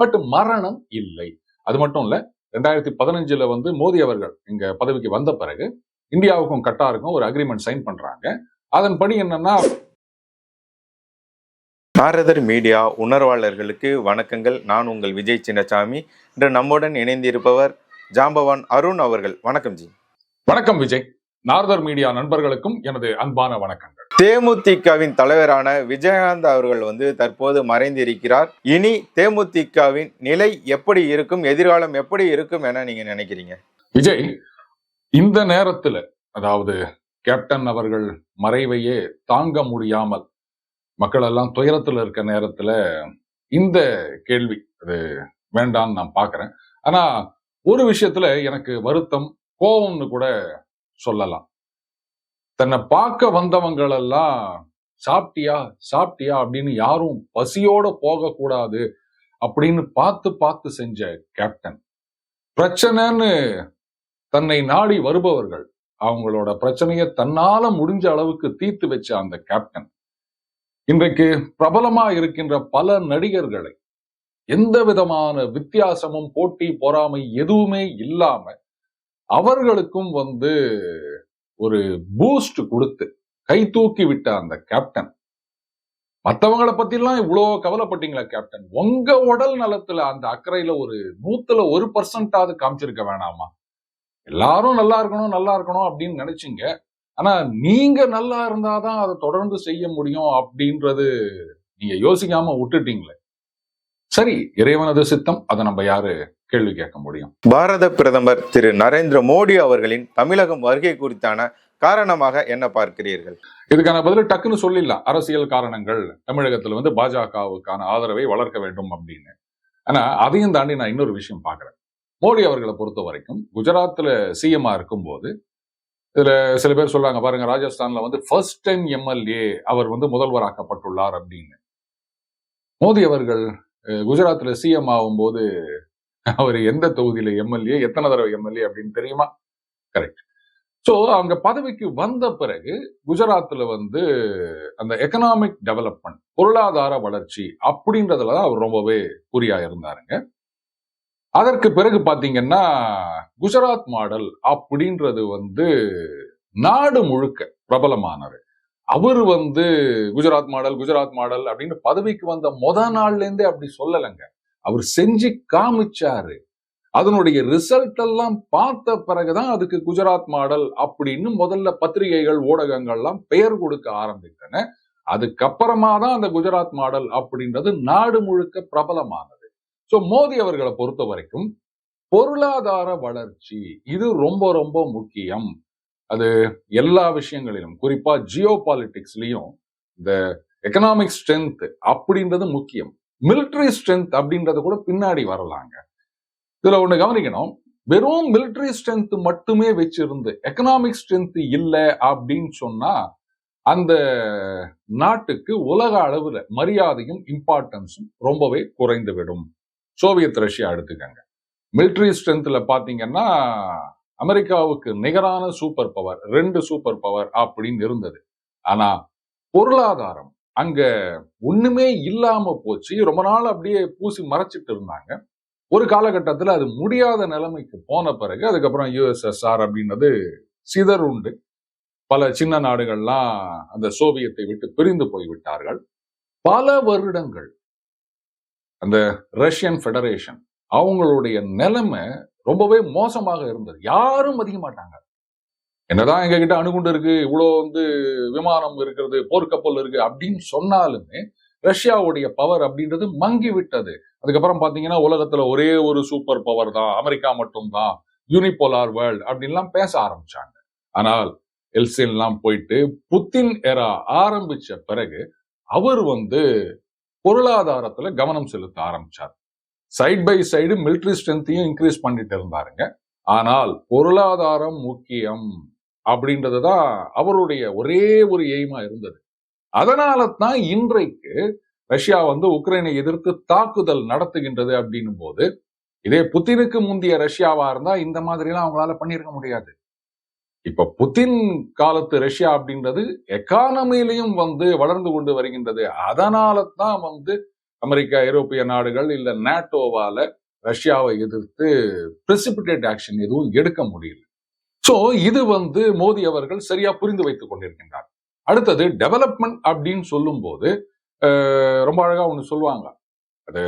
But மரணம் இல்லை. அது மட்டும் இல்ல ரெண்டாயிரத்தி பதினஞ்சுல வந்து மோடி அவர்கள் இங்க பதவிக்கு வந்த பிறகு இந்தியாவுக்கும் கட்டாருக்கும் ஒரு அக்ரிமெண்ட் சைன் பண்றாங்க. அதன்படி என்னன்னா நாரதர் மீடியா உணர்வாளர்களுக்கு வணக்கங்கள். நான் உங்கள் விஜய் சின்னசாமி. இன்று நம்முடன் இணைந்திருப்பவர் ஜாம்பவான் அருண் அவர்கள். வணக்கம் ஜி. வணக்கம் விஜய். நார்தர் மீடியா நண்பர்களுக்கும் எனது அன்பான வணக்கங்கள். தேமுதிகவின் தலைவரான விஜயகாந்த் அவர்கள் வந்து தற்போது மறைந்திருக்கிறார். இனி தேமுதிகவின் நிலை எப்படி இருக்கும் எதிர்காலம் எப்படி இருக்கும் என நீங்க நினைக்கிறீங்க? விஜய் இந்த நேரத்துல அதாவது கேப்டன் அவர்கள் மறைவையே தாங்க முடியாமல் மக்கள் எல்லாம் துயரத்துல இருக்க நேரத்துல இந்த கேள்வி அது வேண்டான்னு நான் பார்க்கிறேன் ஆனா ஒரு விஷயத்துல எனக்கு வருத்தம் கோபம்னு கூட சொல்லலாம். தன்னை பார்க்க வந்தவங்களெல்லாம் சாப்பிட்டியா? சாப்பிட்டியா? அப்படின்னு யாரும் பசியோட போகக்கூடாது அப்படின்னு பார்த்து பார்த்து செஞ்ச கேப்டன். பிரச்சனைன்னு தன்னை நாடி வருபவர்கள் அவங்களோட பிரச்சனையை தன்னால முடிஞ்ச அளவுக்கு தீர்த்து வச்ச அந்த கேப்டன். இன்றைக்கு பிரபலமா இருக்கின்ற பல நடிகர்களை எந்த விதமான வித்தியாசமும் போட்டி பொறாமை எதுவுமே இல்லாம அவர்களுக்கும் வந்து ஒரு பூஸ்ட் கொடுத்து கை தூக்கி விட்ட அந்த கேப்டன் மத்தவங்கள பத்திலாம் இவ்வளோ கவலைப்பட்டீங்களா கேப்டன் உங்க உடல் நலத்துல அந்த அக்கறையில ஒரு நூத்துல ஒரு பர்சன்டாவது காமிச்சிருக்க வேணாமா? எல்லாரும் நல்லா இருக்கணும் நல்லா இருக்கணும் அப்படின்னு நினைச்சீங்க. ஆனா நீங்க நல்லா இருந்தாதான் அதை தொடர்ந்து செய்ய முடியும் அப்படின்றது நீங்க யோசிக்காம விட்டுட்டீங்களே. சரி இறைவனது சித்தம் அதை நம்ம யாரு கேள்வி கேட்க முடியும்? பாரத பிரதமர் திரு நரேந்திர மோடி அவர்களின் தமிழகம் வருகை குறித்தான காரணமாக என்ன பார்க்கிறீர்கள்? இதுக்கான பதில் டக்குன்னு சொல்லிடலாம். அரசியல் காரணங்கள் தமிழகத்துல வந்து பாஜகவுக்கான ஆதரவை வளர்க்க வேண்டும் அப்படின்னு. ஆனா அதையும் தாண்டி நான் இன்னொரு விஷயம் பார்க்கிறேன். மோடி அவர்களை பொறுத்த வரைக்கும் குஜராத்ல சிஎம்ஆ இருக்கும்போது இதுல சில பேர் சொல்றாங்க பாருங்க ராஜஸ்தான்ல வந்து ஃபர்ஸ்ட் டைம் எம்எல்ஏ அவர் வந்து முதல்வராக்கப்பட்டுள்ளார் அப்படின்னு. மோடி அவர்கள் குஜராத்தில் சிஎம் ஆகும்போது அவர் எந்த தொகுதியில எம்எல்ஏ எத்தனை தடவை எம்எல்ஏ அப்படின்னு தெரியுமா? கரெக்ட் சோ அங்க பதவிக்கு வந்த பிறகு குஜராத்தில் வந்து அந்த எக்கனாமிக் டெவலப்மெண்ட் பொருளாதார வளர்ச்சி அப்படின்றதுல தான் அவர் ரொம்பவே குறியா இருந்தாருங்க. அதற்கு பிறகு பார்த்தீங்கன்னா குஜராத் மாடல் அப்படின்றது வந்து நாடு முழுக்க பிரபலமானது. அவர் வந்து குஜராத் மாடல் குஜராத் மாடல் அப்படின்னு பதவிக்கு வந்த மொத நாள்ல இருந்தே அப்படி சொல்லலைங்க. அவர் செஞ்சு காமிச்சாரு. அதனுடைய ரிசல்ட் எல்லாம் பார்த்த பிறகுதான் அதுக்கு குஜராத் மாடல் அப்படின்னு முதல்ல பத்திரிகைகள் ஊடகங்கள்லாம் பெயர் கொடுக்க ஆரம்பித்தன. அதுக்கப்புறமா தான் அந்த குஜராத் மாடல் அப்படின்றது நாடு முழுக்க பிரபலமானது. சோ மோடி அவர்களை பொறுத்த வரைக்கும் பொருளாதார வளர்ச்சி இது ரொம்ப ரொம்ப முக்கியம். அது எல்லா விஷயங்களிலும் குறிப்பா ஜியோ பாலிட்டிக்ஸ்லயும் இந்த எக்கனாமிக் ஸ்ட்ரென்த் அப்படின்றது முக்கியம். மிலிட்ரி ஸ்ட்ரென்த் அப்படின்றது கூட பின்னாடி வரலாங்க. இதுல ஒண்ணு கவனிக்கணும். வெறும் மிலிட்ரி ஸ்ட்ரென்த் மட்டுமே வச்சிருந்து எக்கனாமிக் ஸ்ட்ரென்த் இல்லை அப்படின்னு சொன்னா அந்த நாட்டுக்கு உலக அளவுல மரியாதையும் இம்பார்ட்டன்ஸும் ரொம்பவே குறைந்து விடும் சோவியத் ரஷ்யா எடுத்துக்கங்க மிலிட்ரி ஸ்ட்ரென்த்ல பாத்தீங்கன்னா அமெரிக்காவுக்கு நிகரான சூப்பர் பவர் ரெண்டு சூப்பர் பவர் அப்படின்னு இருந்தது. ஆனா பொருளாதாரம் அங்க ஒண்ணுமே இல்லாம போச்சு. ரொம்ப நாள் அப்படியே பூசி மறைச்சிட்டு இருந்தாங்க. ஒரு காலகட்டத்துல அது முடியாத நிலைமைக்கு போன பிறகு அதுக்கப்புறம் யுஎஸ்எஸ்ஆர் அப்படின்னது சிதறுண்டு பல சின்ன நாடுகள்லாம் அந்த சோவியத்தை விட்டு பிரிந்து போய்விட்டார்கள். பல வருடங்கள் அந்த ரஷ்யன் ஃபெடரேஷன் அவங்களுடைய நிலைமை ரொம்பவே மோசமாக இருந்தது. யாரும் மதிக்க மாட்டாங்க. என்னதான் எங்ககிட்ட அணுகுண்டு இருக்கு இவ்வளோ வந்து விமானம் இருக்கிறது போர்க்கப்பல் இருக்கு அப்படின்னு சொன்னாலுமே ரஷ்யாவுடைய பவர் அப்படின்றது மங்கி விட்டது. அதுக்கப்புறம் பாத்தீங்கன்னா உலகத்துல ஒரே ஒரு சூப்பர் பவர் தான் அமெரிக்கா மட்டும்தான் யூனிபோலார் வேர்ல்ட் அப்படின்லாம் பேச ஆரம்பிச்சாங்க. ஆனால் எல்சின்லாம் போயிட்டு புத்தின் எரா ஆரம்பிச்ச பிறகு அவர் வந்து பொருளாதாரத்துல கவனம் செலுத்த ஆரம்பிச்சார். சைட் பை சைடு மிலிட்ரி ஸ்ட்ரென்த்தையும் இன்க்ரீஸ் பண்ணிட்டு இருந்தாருங்க. ஆனால் பொருளாதாரம் முக்கியம் அப்படின்றதுதான் அவருடைய ஒரே ஒரு எய்மா இருந்தது. அதனால தான் இன்றைக்கு ரஷ்யா வந்து உக்ரைனை எதிர்த்து தாக்குதல் நடத்துகின்றது அப்படின்னும் போது இதே புத்தினுக்கு முந்தைய ரஷ்யாவா இருந்தா இந்த மாதிரி எல்லாம் அவங்களால பண்ணியிருக்க முடியாது. இப்ப புத்தின் காலத்து ரஷ்யா அப்படின்றது எக்கானமிலையும் வந்து வளர்ந்து கொண்டு வருகின்றது. அதனால தான் வந்து அமெரிக்கா ஐரோப்பிய நாடுகள் இல்லை நாட்டோவால ரஷ்யாவை எதிர்த்து பிரசிபிடேட் ஆக்ஷன் எதுவும் எடுக்க முடியல. ஸோ இது வந்து மோடி அவர்கள் சரியா புரிந்து வைத்துக் கொண்டிருக்கின்றார். அடுத்தது டெவலப்மெண்ட் அப்படின்னு சொல்லும்போது ரொம்ப அழகா ஒண்ணு சொல்லுவாங்க. அது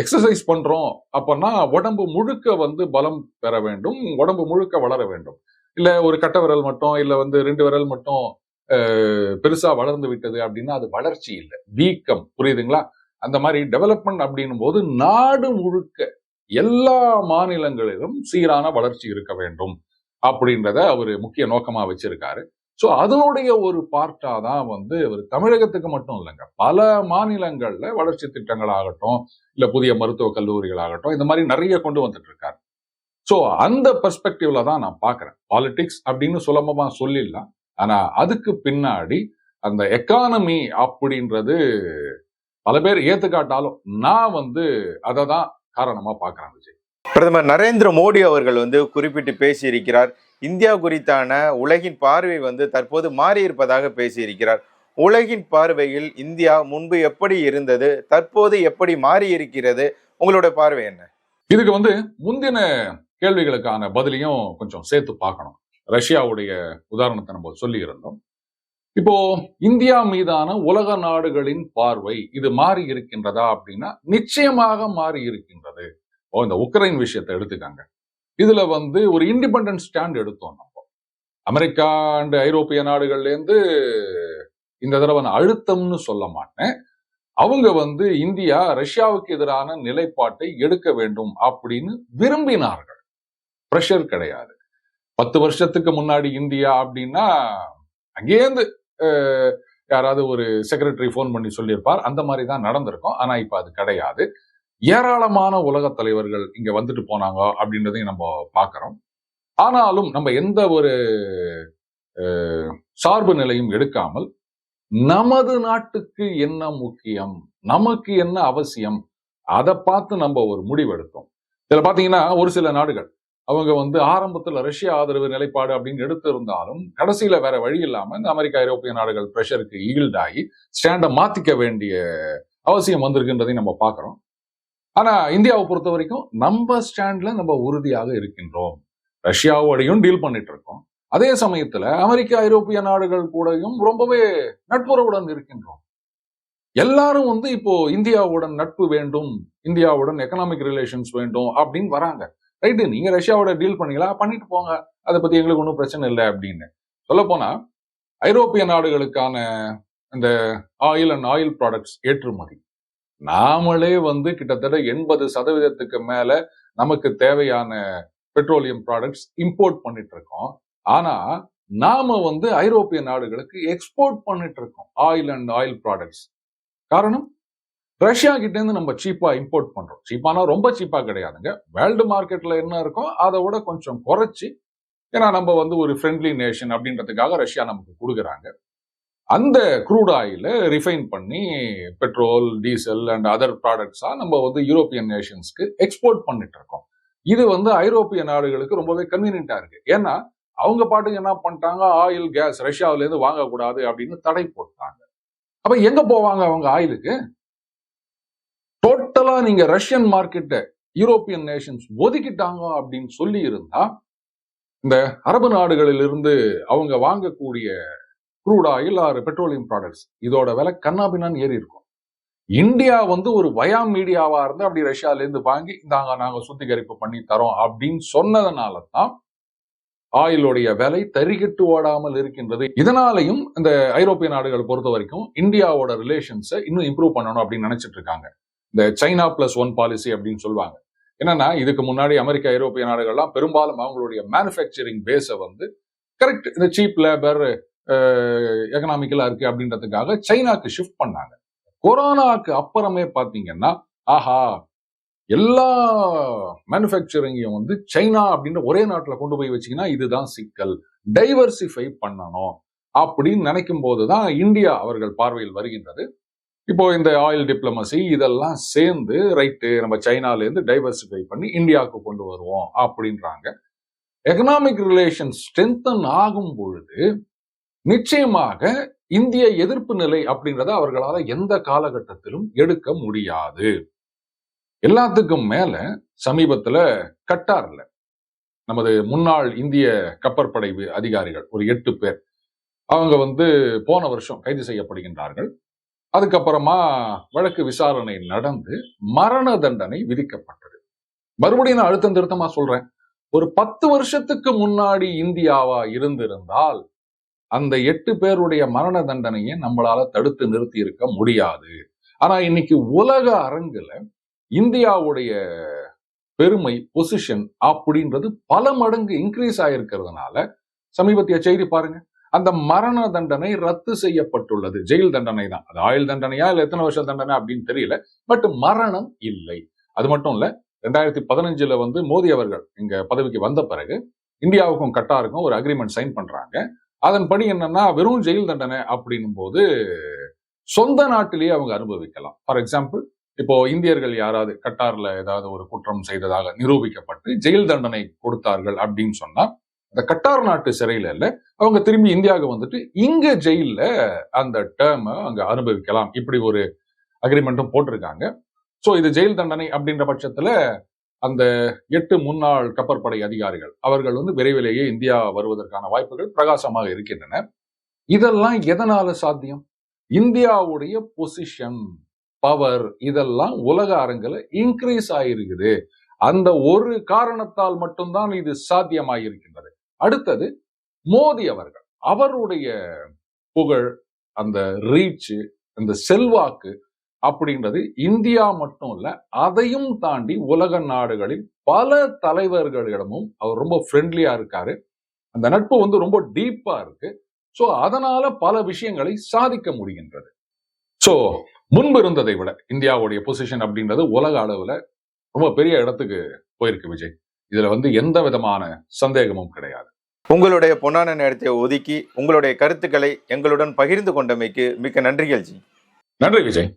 எக்ஸசைஸ் பண்றோம் அப்போன்னா உடம்பு முழுக்க வந்து பலம் பெற வேண்டும் உடம்பு முழுக்க வளர வேண்டும். இல்லை ஒரு கட்ட விரல் மட்டும் இல்லை வந்து ரெண்டு விரல் மட்டும் பெருசாக பெருசா வளர்ந்து விட்டது அப்படின்னா அது வளர்ச்சி இல்லை. வீக்கம் புரியுதுங்களா? அந்த மாதிரி டெவலப்மெண்ட் அப்படின்னும் போது நாடு முழுக்க எல்லா மாநிலங்களிலும் சீரான வளர்ச்சி இருக்க வேண்டும் அப்படின்றத அவர் முக்கிய நோக்கமா வச்சிருக்காரு. ஸோ அதனுடைய ஒரு பார்ட்டா தான் வந்து அவர் தமிழகத்துக்கு மட்டும் இல்லைங்க. பல மாநிலங்கள்ல வளர்ச்சி திட்டங்கள் ஆகட்டும் இல்லை புதிய மருத்துவக் கல்லூரிகள் ஆகட்டும் இந்த மாதிரி நிறைய கொண்டு வந்துட்டு இருக்காரு. ஸோ அந்த பெர்ஸ்பெக்டிவ்ல தான் நான் பார்க்குறேன். பாலிடிக்ஸ் அப்படின்னு சுலபமாக சொல்லிடலாம். ஆனால் அதுக்கு பின்னாடி அந்த எக்கானமி அப்படின்றது பல பேர் ஏத்துக்காட்டாலும் நான் வந்து அதை தான் காரணமா பாக்குறேன் விஜய். பிரதமர் நரேந்திர மோடி அவர்கள் வந்து குறிப்பிட்டு பேசியிருக்கிறார். இந்தியா குறித்தான உலகின் பார்வை வந்து தற்போது மாறி இருப்பதாக பேசியிருக்கிறார். உலகின் பார்வையில் இந்தியா முன்பு எப்படி இருந்தது தற்போது எப்படி மாறி இருக்கிறது உங்களோட பார்வை என்ன? இதுக்கு வந்து முந்தின கேள்விகளுக்கான பதிலையும் கொஞ்சம் சேர்த்து பார்க்கணும். ரஷ்யாவுடைய உதாரணத்தை நம்ம சொல்லி இருந்தோம் இப்போ இந்தியா மீதான உலக நாடுகளின் பார்வை இது மாறி இருக்கின்றதா அப்படின்னா நிச்சயமாக மாறி இருக்கின்றது. ஓ இந்த உக்ரைன் விஷயத்தை எடுத்துக்காங்க. இதுல வந்து ஒரு இண்டிபெண்டன்ட் ஸ்டாண்ட் எடுத்தோம் நம்ம. அமெரிக்கா அண்ட் ஐரோப்பிய நாடுகள்ல இருந்து இந்த தடவை நான் அழுத்தம்னு சொல்ல மாட்டேன். அவங்க வந்து இந்தியா ரஷ்யாவுக்கு எதிரான நிலைப்பாட்டை எடுக்க வேண்டும் அப்படின்னு விரும்பினார்கள். ப்ரெஷர் கிடையாது. பத்து வருஷத்துக்கு முன்னாடி இந்தியா அப்படின்னா அங்கேருந்து யாராவது ஒரு செக்ரட்டரி ஃபோன் பண்ணி சொல்லியிருப்பார். அந்த மாதிரி தான் நடந்திருக்கும். ஆனா இப்ப அது கிடையாது. ஏராளமான உலக தலைவர்கள் இங்க வந்துட்டு போனாங்க அப்படின்றதையும் நம்ம பார்க்குறோம். ஆனாலும் நம்ம எந்த ஒரு சார்பு நிலையும் எடுக்காமல் நமது நாட்டுக்கு என்ன முக்கியம்? நமக்கு என்ன அவசியம்? அதை பார்த்து நம்ம ஒரு முடிவெடுத்தோம். இதுல பாத்தீங்கன்னா ஒரு சில நாடுகள் அவங்க வந்து ஆரம்பத்துல ரஷ்ய ஆதரவு நிலைப்பாடு அப்படின்னு எடுத்திருந்தாலும் கடைசியில் கடைசியில வேற வழி இல்லாம இந்த அமெரிக்கா ஐரோப்பிய நாடுகள் பிரஷருக்கு ஈல்டாகி ஸ்டாண்டை மாத்திக்க வேண்டிய அவசியம் வந்திருக்குன்றதையும் நம்ம பார்க்குறோம். ஆனா இந்தியாவை பொறுத்த வரைக்கும் நம்ம ஸ்டாண்ட்ல நம்ம உறுதியாக இருக்கின்றோம். ரஷ்யாவோடையும் டீல் பண்ணிட்டு இருக்கோம் அதே சமயத்துல அமெரிக்க ஐரோப்பிய நாடுகள் கூடயும் ரொம்பவே நட்புறவுடன் இருக்கின்றோம். எல்லாரும் வந்து இப்போ இந்தியாவுடன் நட்பு வேண்டும் இந்தியாவுடன் எக்கனாமிக் ரிலேஷன்ஸ் வேண்டும் அப்படின்னு வராங்க. ரைட்டு நீங்க ரஷ்யாவோட டீல் பண்ணீங்களா? பண்ணிட்டு போங்க. அதை பத்தி எங்களுக்கு ஒன்றும் பிரச்சனை இல்லை அப்படின்னு. சொல்லப்போனால் ஐரோப்பிய நாடுகளுக்கான இந்த ஆயில் அண்ட் ஆயில் ப்ராடக்ட்ஸ் ஏற்றுமதி. நாமளே வந்து கிட்டத்தட்ட எண்பது சதவீதத்துக்கு மேல நமக்கு தேவையான பெட்ரோலியம் ப்ராடக்ட்ஸ் இம்போர்ட் பண்ணிட்டு இருக்கோம். ஆனா நாம வந்து ஐரோப்பிய நாடுகளுக்கு எக்ஸ்போர்ட் பண்ணிட்டு இருக்கோம் ஆயில் அண்ட் ஆயில் ப்ராடக்ட்ஸ் காரணம்? ரஷ்யா கிட்ட இருந்து நம்ம சீப்பா இம்போர்ட் பண்றோம். சீப்பானா ரொம்ப சீப்பா கிடையாதுங்க. வேர்ல்டு மார்க்கெட்ல என்ன இருக்கோ அதை விட கொஞ்சம் குறைச்சி ஏன்னா நம்ம வந்து ஒரு ஃப்ரெண்ட்லி நேஷன் அப்படின்றதுக்காக ரஷ்யா நமக்கு கொடுக்குறாங்க. அந்த க்ரூட் ஆயில ரிஃபைன் பண்ணி பெட்ரோல் டீசல் அண்ட் அதர் ப்ராடக்ட்ஸா நம்ம வந்து யூரோப்பியன் நேஷன்ஸ்க்கு எக்ஸ்போர்ட் பண்ணிட்டு இருக்கோம். இது வந்து ஐரோப்பிய நாடுகளுக்கு ரொம்பவே கன்வீனியன்டா இருக்கு. ஏன்னா அவங்க பாட்டுக்கு என்ன பண்ணிட்டாங்க? ஆயில் கேஸ் ரஷ்யாவிலேருந்து வாங்கக்கூடாது அப்படின்னு தடை போட்டாங்க. அப்ப எங்க போவாங்க அவங்க ஆயிலுக்கு டோட்டலா நீங்க ரஷ்யன் மார்க்கெட்டை யூரோப்பியன் நேஷன்ஸ் ஒதுக்கிட்டாங்க அப்படின்னு சொல்லி இருந்தா இந்த அரபு நாடுகளிலிருந்து அவங்க வாங்கக்கூடிய க்ரூட் ஆயில் ஆறு பெட்ரோலியம் ப்ராடக்ட்ஸ் இதோட விலை கண்ணாபின்னான்னு ஏறி இருக்கும். இந்தியா வந்து ஒரு வயா மீடியாவா இருந்து அப்படி ரஷ்யால இருந்து வாங்கி இந்தாங்க நாங்க சுத்திகரிப்பு பண்ணி தரோம் அப்படின்னு சொன்னதுனால தான் ஆயிலுடைய விலை தறிகட்டு ஓடாமல் இருக்கின்றது. இதனாலையும் இந்த ஐரோப்பிய நாடுகள் பொறுத்த வரைக்கும் இந்தியாவோட ரிலேஷன்ஸை இன்னும் இம்ப்ரூவ் பண்ணணும் அப்படின்னு நினைச்சிட்டு இருக்காங்க. இந்த சைனா பிளஸ் ஒன் பாலிசி அப்படின்னு சொல்லுவாங்க. என்னன்னா இதுக்கு முன்னாடி அமெரிக்கா ஐரோப்பிய நாடுகள்லாம் பெரும்பாலும் அவங்களுடைய மேனுஃபேக்சரிங் பேஸை வந்து கரெக்ட் இந்த சீப் லேபர் எக்கனாமிக்கலா இருக்கு அப்படின்றதுக்காக சைனாக்கு ஷிஃப்ட் பண்ணாங்க. கொரோனாக்கு அப்புறமே பாத்தீங்கன்னா ஆஹா எல்லா மேனுஃபேக்சரிங்கையும் வந்து சைனா அப்படின்ற ஒரே நாட்டில் கொண்டு போய் வச்சீங்கன்னா இதுதான் சிக்கல். டைவர்சிஃபை பண்ணணும் அப்படின்னு நினைக்கும் போதுதான் இந்தியா அவர்கள் பார்வையில் வருகின்றது. இப்போ இந்த ஆயில் டிப்ளமசி இதெல்லாம் சேர்ந்து ரைட்டு நம்ம சைனால இருந்து டைவர்சிஃபை பண்ணி இந்தியாவுக்கு கொண்டு வருவோம் அப்படின்றாங்க. எக்கனாமிக் ரிலேஷன் ஸ்ட்ரென்தன் ஆகும் பொழுது நிச்சயமாக இந்திய எதிர்ப்பு நிலை அப்படின்றத அவர்களால எந்த காலகட்டத்திலும் எடுக்க முடியாது. எல்லாத்துக்கும் மேல சமீபத்துல கட்டார்ல நமது முன்னாள் இந்திய கப்பற்படை அதிகாரிகள் ஒரு எட்டு பேர். அவங்க வந்து போன வருஷம் கைது செய்யப்படுகின்றார்கள். அதுக்கப்புறமா வழக்கு விசாரணை நடந்து மரண தண்டனை விதிக்கப்பட்டது. மறுபடியும் நான் அழுத்தம் திருத்தமா சொல்றேன். ஒரு பத்து வருஷத்துக்கு முன்னாடி இந்தியாவா இருந்திருந்தால் அந்த எட்டு பேருடைய மரண தண்டனையை நம்மளால தடுத்து நிறுத்தி இருக்க முடியாது. ஆனா இன்னைக்கு உலக அரங்குல இந்தியாவுடைய பெருமை பொசிஷன் அப்படின்றது பல மடங்கு இன்க்ரீஸ் ஆயிருக்கிறதுனால சமீபத்திய செய்தி பாருங்க. அந்த மரண தண்டனை ரத்து செய்யப்பட்டுள்ளது. ஜெயில் தண்டனை தான். அது ஆயுள் தண்டனையா இல்லை எத்தனை வருஷம் தண்டனை அப்படின்னு தெரியல. பட் மரணம் இல்லை. அது மட்டும் இல்ல ரெண்டாயிரத்தி பதினஞ்சுல வந்து மோடி அவர்கள் இங்க பதவிக்கு வந்த பிறகு இந்தியாவுக்கும் கட்டாருக்கும் ஒரு அக்ரிமெண்ட் சைன் பண்றாங்க. அதன்படி என்னன்னா வெறும் ஜெயில் தண்டனை அப்படின்னும் போது சொந்த நாட்டிலேயே அவங்க அனுபவிக்கலாம். ஃபார் எக்ஸாம்பிள் இப்போ இந்தியர்கள் யாராவது கட்டார்ல ஏதாவது ஒரு குற்றம் செய்ததாக நிரூபிக்கப்பட்டு ஜெயில் தண்டனை கொடுத்தார்கள் அப்படின்னு சொன்னா இந்த கட்டார் நாட்டு சிறையில இல்ல அவங்க திரும்பி இந்தியாவுக்கு வந்துட்டு இங்க ஜெயில்ல அந்த டேர்ம அங்க அனுபவிக்கலாம். இப்படி ஒரு அக்ரிமெண்ட்டும் போட்டிருக்காங்க. ஸோ இது ஜெயில் தண்டனை அப்படின்ற பட்சத்துல அந்த எட்டு முன்னாள் கப்பற்படை அதிகாரிகள் அவர்கள் வந்து விரைவிலேயே இந்தியா வருவதற்கான வாய்ப்புகள் பிரகாசமாக இருக்கின்றன. இதெல்லாம் எதனால சாத்தியம்? இந்தியாவுடைய பொசிஷன் பவர் இதெல்லாம் உலக அரங்குல இன்க்ரீஸ் ஆயிருக்குது. அந்த ஒரு காரணத்தால் மட்டும்தான் இது சாத்தியமாயிருக்கின்றது. அடுத்தது மோடி அவர்கள். அவருடைய புகழ் அந்த ரீச் அந்த செல்வாக்கு அப்படின்றது இந்தியா மட்டும் இல்ல அதையும் தாண்டி உலக நாடுகளில் பல தலைவர்களிடமும் அவர் ரொம்ப ஃப்ரெண்ட்லியா இருக்காரு. அந்த நட்பு வந்து ரொம்ப டீப்பா இருக்கு. சோ அதனால பல விஷயங்களை சாதிக்க முடிகின்றது. சோ முன்பு இருந்ததை விட இந்தியாவுடைய பொசிஷன் அப்படின்றது உலக அளவுல ரொம்ப பெரிய இடத்துக்கு போயிருக்கு விஜய். இதுல வந்து எந்த விதமான சந்தேகமும் கிடையாது. உங்களுடைய பொன்னான நேரத்தை ஒதுக்கி உங்களுடைய கருத்துக்களை எங்களுடன் பகிர்ந்து கொண்டமைக்கு மிக்க நன்றிகள் ஜி. நன்றி விஜய்.